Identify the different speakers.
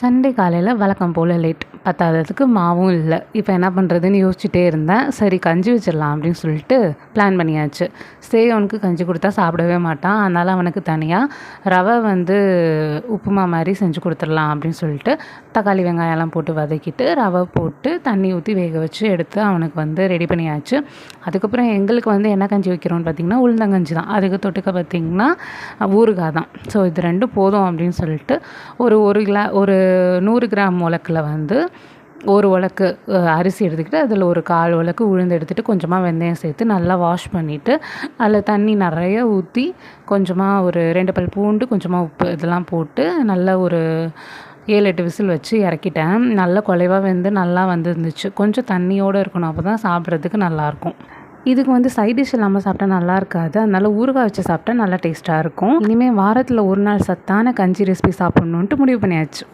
Speaker 1: Sunday காலையில் வழக்கம் போல் late பத்தாததுக்கு மாவும் இல்லை. இப்போ என்ன பண்ணுறதுன்னு யோசிச்சுட்டே இருந்தேன். சரி கஞ்சி வச்சிடலாம் அப்படின்னு சொல்லிட்டு பிளான் பண்ணியாச்சு. சரி அவனுக்கு கஞ்சி கொடுத்தா சாப்பிடவே மாட்டான். அதனால் அவனுக்கு தனியாக ரவை வந்து உப்புமா மாதிரி செஞ்சு கொடுத்துடலாம் அப்படின்னு சொல்லிட்டு தக்காளி வெங்காயம்லாம் போட்டு வதக்கிட்டு ரவை போட்டு தண்ணி ஊற்றி வேக வச்சு எடுத்து அவனுக்கு வந்து ரெடி பண்ணியாச்சு. அதுக்கப்புறம் எங்களுக்கு வந்து என்ன கஞ்சி வைக்கிறோம்னு பார்த்திங்கன்னா உளுந்தங்கஞ்சி தான். அதுக்கு தொட்டுக்க பார்த்திங்கன்னா ஊறுகாய் தான். ஸோ இது ரெண்டும் போதும் அப்படின்னு சொல்லிட்டு ஒரு ஒரு கிலா ஒரு நூறு கிராம் உலக்கில் வந்து ஒரு உலக்கு அரிசி எடுத்துக்கிட்டு அதில் ஒரு கால் உலக்கு உளுந்து எடுத்துகிட்டு கொஞ்சமாக வெந்தயம் சேர்த்து நல்லா வாஷ் பண்ணிவிட்டு அதில் தண்ணி நிறைய ஊற்றி கொஞ்சமாக ஒரு ரெண்டு பல் பூண்டு கொஞ்சமாக உப்பு இதெல்லாம் போட்டு நல்லா ஒரு ஏழு எட்டு விசில் வச்சு இறக்கிட்டேன். நல்லா குலைவாக வெந்து நல்லா வந்துருந்துச்சு. கொஞ்சம் தண்ணியோடு இருக்கணும். அப்போ தான் சாப்பிட்றதுக்கு நல்லாயிருக்கும். இதுக்கு வந்து சைட் டிஷ் இல்லாமல் சாப்பிட்டா நல்லா இருக்காது. அதனால ஊறுகாய் வச்சு சாப்பிட்டா நல்லா டேஸ்ட்டாக இருக்கும். இனிமேல் வாரத்தில் ஒரு நாள் சத்தான கஞ்சி ரெசிபி சாப்பிட்ணுன்ட்டு முடிவு பண்ணியாச்சு.